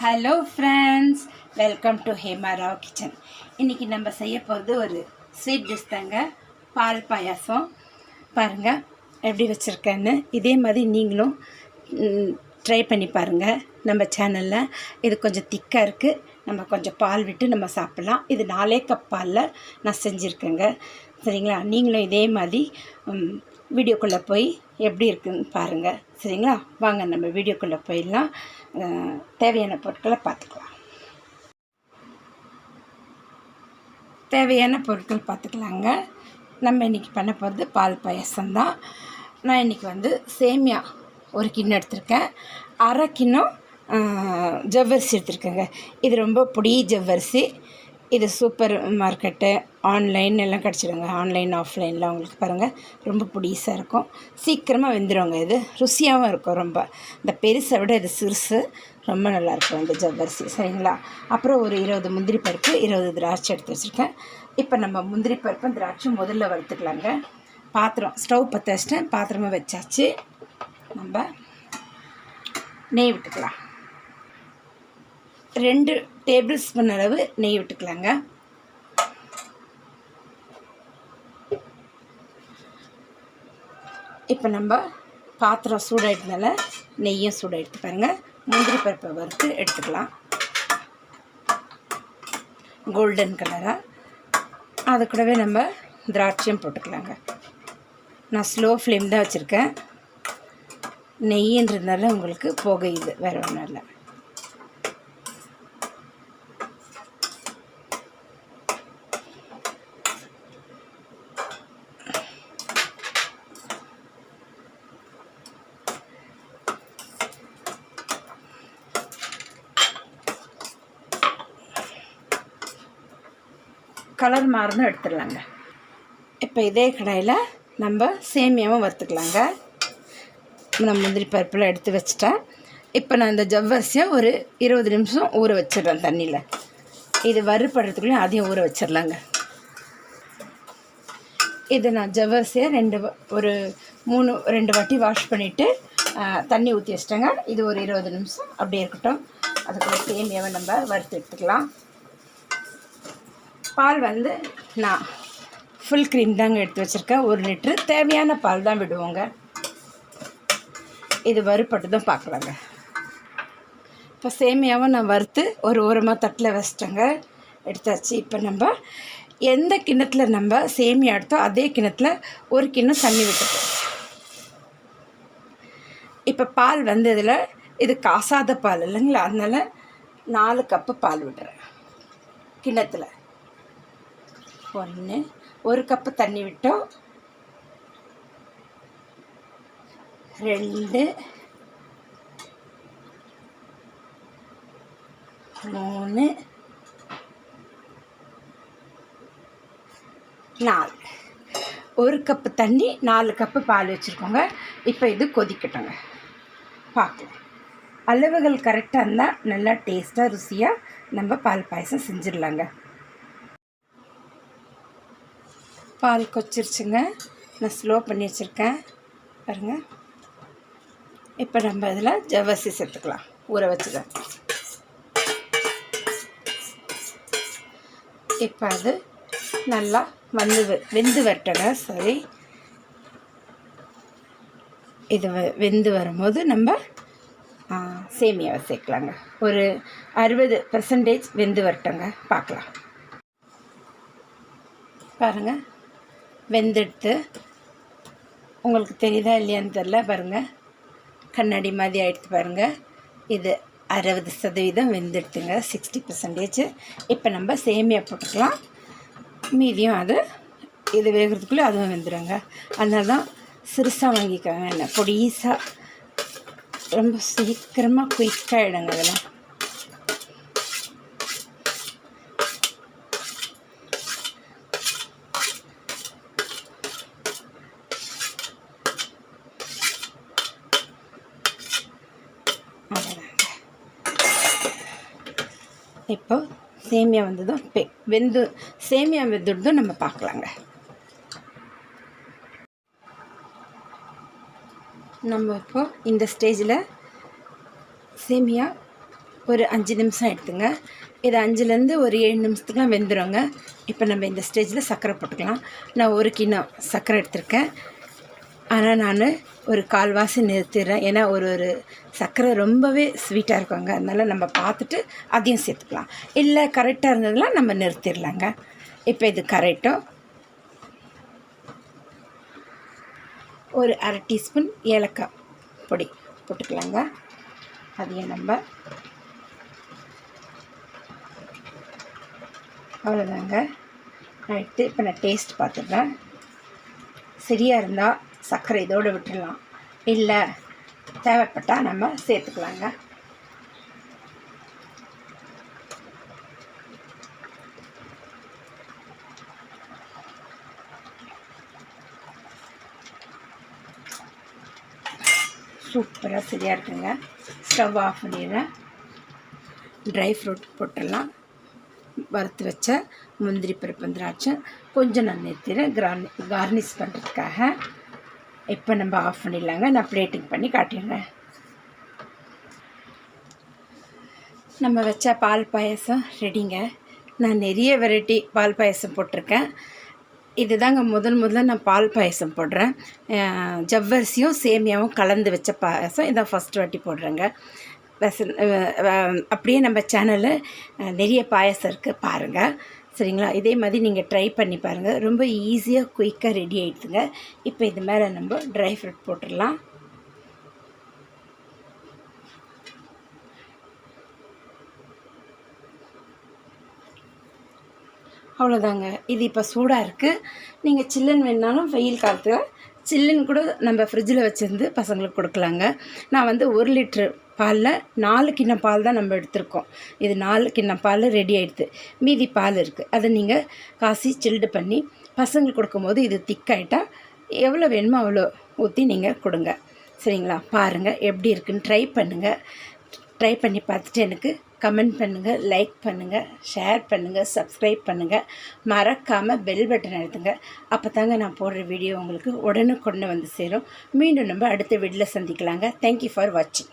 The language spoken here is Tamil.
Hello friends welcome to Hema Rao kitchen இன்றைக்கி நம்ம செய்ய போகிறது ஒரு ஸ்வீட் டிஷ் தாங்க. பால் பாயாசம். பாருங்கள் எப்படி வச்சுருக்கேன்னு. இதே மாதிரி நீங்களும் ட்ரை பண்ணி பாருங்கள் நம்ம சேனலில் இது கொஞ்சம் திக்காக இருக்குது நம்ம கொஞ்சம் பால் விட்டு நம்ம சாப்பிட்லாம். இது நாலே கப் பாலில் நான் செஞ்சுருக்கேங்க. சரிங்களா? நீங்களும் இதே மாதிரி வீடியோக்குள்ளே போய் எப்படி இருக்குன்னு பாருங்கள் சரிங்களா? வாங்க நம்ம வீடியோக்குள்ளே போயிடலாம். தேவையான பொருட்களை பார்த்துக்கலாம். தேவையான பொருட்கள் பார்த்துக்கலாங்க. நம்ம இன்றைக்கி பண்ண போகிறது பால் பாயசம் தான். நான் இன்றைக்கி வந்து சேமியா ஒரு கிண்ணம் எடுத்திருக்கேன். அரை கிண்ணம் ஜவ்வரிசி எடுத்திருக்கேங்க. இது ரொம்ப பொடி ஜவ்வரிசி. இது சூப்பர் மார்க்கெட்டு ஆன்லைன் எல்லாம் கிடச்சிடுங்க. ஆன்லைன் ஆஃப்லைனில் உங்களுக்கு பாருங்கள் ரொம்ப புடிசாக இருக்கும். சீக்கிரமாக வெந்துடுவாங்க இது. ருசியாகவும் இருக்கும் ரொம்ப. இந்த பெருசை விட இது சிறுசு. ரொம்ப நல்லாயிருக்கும் இந்த ஜவ்வரிசி. சரிங்களா? அப்புறம் ஒரு இருபது முந்திரி பருப்பு இருபது திராட்சை எடுத்து வச்சுருக்கேன். இப்போ நம்ம முந்திரி பருப்பும் திராட்சை முதல்ல வறுத்துக்கலாங்க. பாத்திரம் ஸ்டவ் பற்ற வச்சிட்டேன். பாத்திரமாக வச்சாச்சு. நம்ம நெய் விட்டுக்கலாம். ரெண்டு டேபிள் ஸ்பூன் அளவு நெய் விட்டுக்கலாங்க. இப்போ நம்ம பாத்திரம் சூடாயிட்டனால நெய்யும் சூடாயிடுத்து பாருங்கள் முந்திரி பருப்பை வறுத்து எடுத்துக்கலாம். கோல்டன் கலராக அது கூடவே நம்ம திராட்சையும் போட்டுக்கலாங்க. நான் ஸ்லோ ஃப்ளேம் தான் வச்சுருக்கேன். நெய்ன்றதுனால உங்களுக்கு புகையுது வேறு ஒன்றும் இல்லை. கலர் மாறணும் எடுத்துடலாங்க. இப்போ இதே கடாயில் நம்ம சேமியாவும் வறுத்துக்கலாங்க. நான் முந்திரி பருப்பில் எடுத்து வச்சிட்டேன். இப்போ நான் இந்த ஜவ்வரிசியை ஒரு இருபது நிமிஷம் ஊற வச்சிடுறேன் தண்ணியில். இது வறுப்படுறதுக்குள்ளேயும் அதையும் ஊற வச்சிடலாங்க. இது நான் ஜவ்வரிசியை ரெண்டு ஒரு மூணு ரெண்டு வாட்டி வாஷ் பண்ணிவிட்டு தண்ணி ஊற்றி வச்சிட்டேங்க. இது ஒரு இருபது நிமிஷம் அப்படியே இருக்கட்டும். அதுக்குள்ள சேமியாவை நம்ம வறுத்து எடுத்துக்கலாம். பால் வந்து நான் ஃபுல் க்ரீம் தாங்க எடுத்து வச்சுருக்கேன். ஒரு லிட்ரு தேவையான பால் தான் விடுவோங்க. இது வறுப்பட்டதும் பார்க்கலாங்க. இப்போ சேமியாவும் நான் வறுத்து ஒரு ஓரமாக தட்டில் வச்சிட்டேங்க. எடுத்தாச்சு. இப்போ நம்ம எந்த கிண்ணத்தில் நம்ம சேமியா எடுத்தோ அதே கிண்ணத்தில் ஒரு கிண்ணம் தண்ணி விட்டுப்போம் இப்போ பால் வந்ததில் இது காசாத பால் இல்லைங்களா? அதனால் நாலு கப்பு பால் விடுறேன். கிண்ணத்தில். ஒன்று ஒரு கப்பு தண்ணி விட்டோம். ரெண்டு மூணு நாலு. ஒரு கப்பு தண்ணி நாலு கப்பு பால் வச்சுருக்கோங்க. இப்போ இது கொதிக்கட்டோங்க. பார்க்கலாம் அளவுகள் கரெக்டாக இருந்தால் நல்லா டேஸ்ட்டாக ருசியாக நம்ம பால் பாயசம் செஞ்சிடலாங்க. பால் கொச்சிருச்சுங்க. நான் ஸ்லோ பண்ணி வச்சுருக்கேன். பாருங்கள் இப்போ நம்ம இதில் ஜவ்வரிசி சேர்த்துக்கலாம். ஊற வச்சுதான். இப்போ அது நல்லா வந்து வெந்து வரட்டுங்க. சரி இது வெந்து வரும்போது நம்ம சேமியாவை சேர்க்கலாங்க. ஒரு அறுபது பர்சன்டேஜ் வெந்து வரட்டங்க. பார்க்கலாம். பாருங்கள் வெந்தெடுத்து. உங்களுக்கு தெரியுதா இல்லையான்னு தெரில பாருங்கள் கண்ணாடி மாதிரி ஆயிடுத்து பாருங்கள் இது அறுபது சதவீதம் வெந்தெடுத்துங்க சிக்ஸ்டி பர்சன்டேஜ் இப்போ நம்ம சேமியா போட்டுக்கலாம். மீதியும் அது இது வேகிறதுக்குள்ளே அதுவும் வெந்துடுங்க அதனால தான் சிறுசாக வாங்கிக்கோங்க என்ன பொடிசாக ரொம்ப சீக்கிரமாக குயிக்காகிடுங்க இதெல்லாம் அவ்வளோதாங்க இப்போ சேமியா வந்ததும் பெ வெந்து சேமியா வெந்துடுதும் நம்ம பார்க்கலாங்க. நம்ம இப்போ இந்த ஸ்டேஜில் சேமியா ஒரு அஞ்சு நிமிஷம் எடுத்துங்க. இது அஞ்சுலேருந்து ஒரு ஏழு நிமிஷத்துக்குலாம் வெந்துடுங்க இப்போ நம்ம இந்த ஸ்டேஜில் சர்க்கரை போட்டுக்கலாம். நான் ஒரு கிண்ணம் சர்க்கரை எடுத்திருக்கேன். ஆனால் நான் ஒரு கால்வாசி நிறுத்திடுறேன். ஏன்னா ஒரு ஒரு சர்க்கரை ரொம்பவே ஸ்வீட்டாக இருக்குங்க. அதனால் நம்ம பார்த்துட்டு அதையும் சேர்த்துக்கலாம். இல்லை கரெக்டாக இருந்ததுலாம் நம்ம நிறுத்திடலாங்க. இப்போ இது கரெக்டும் ஒரு அரை டீஸ்பூன் ஏலக்காய் பொடி போட்டுக்கலாங்க. அதையும் நம்ம அவ்வளோதாங்க நான் இப்போ நான் டேஸ்ட் பார்த்துடுறேன். சரியாக இருந்தால் சர்க்கரை இதோடு விட்டுடலாம். இல்லை தேவைப்பட்டால் நம்ம சேர்த்துக்கலாங்க. சூப்பராக சரியாக இருக்குங்க. ஸ்டவ் ஆஃப் பண்ணிடுறேன். ட்ரை ஃப்ரூட் போட்டுடலாம். வறுத்து வச்ச முந்திரி பருப்பு திராட்சை கொஞ்சம் நான் நிறுத்திடுறேன் கிரானி கார்னிஷ் பண்ணுறதுக்காக இப்போ நம்ம ஆஃப் பண்ணிடலாங்க. நான் பிளேட்டிங் பண்ணி காட்டிடுறேன். நம்ம வச்ச பால் பாயசம் ரெடிங்க நான் நிறைய வெரைட்டி பால் பாயசம் போட்டிருக்கேன். இதுதாங்க முதல் முதல்ல நான் பால் பாயசம் போடுறேன். ஜவ்வரிசியும் சேமியாவும் கலந்து வச்ச பாயசம். இதான் ஃபஸ்ட் வாட்டி போடுறேங்க. அப்படியே நம்ம சேனலில் நிறைய பாயசம் இருக்குது பாருங்கள் சரிங்களா? இதே மாதிரி நீங்கள் ட்ரை பண்ணி பாருங்கள் ரொம்ப ஈஸியாக குயிக்காக ரெடி ஆகிடுதுங்க இப்போ இது மேலே நம்ம ட்ரை ஃப்ரூட் போட்டுடலாம். அவ்வளோதாங்க இது இப்போ சூடாக இருக்குது நீங்கள் சில்லுன்னு வேணாலும் வெயில் காலத்தில் சில்லுன்னு கூட நம்ம ஃப்ரிட்ஜில் வச்சுருந்து பசங்களுக்கு கொடுக்கலாங்க. நான் வந்து ஒரு லிட்ரு பாலில் நாலு கிண்ணம் பால் தான் நம்ம எடுத்திருக்கோம். இது நாலு கிண்ணம் பால் ரெடி ஆயிடுது. மீதி பால் இருக்குது அதை நீங்கள் காசி சில்டு பண்ணி பசங்களுக்கு கொடுக்கும்போது இது திக்காயிட்டால் எவ்வளோ வேணுமோ அவ்வளோ ஊற்றி நீங்கள் கொடுங்க. சரிங்களா? பாருங்கள் எப்படி இருக்குன்னு ட்ரை பண்ணுங்கள் ட்ரை பண்ணி பார்த்துட்டு எனக்கு கமெண்ட் பண்ணுங்கள் லைக் பண்ணுங்கள் ஷேர் பண்ணுங்கள் சப்ஸ்கிரைப் பண்ணுங்கள் மறக்காமல் பெல் பட்டன் அழுத்துங்க. அப்போ தாங்க நான் போடுற வீடியோ உங்களுக்கு உடனே கொண்டு வந்து சேரும். மீண்டும் நம்ம அடுத்த வீடியோவில் சந்திக்கலாங்க. தேங்க்யூ ஃபார் வாட்சிங்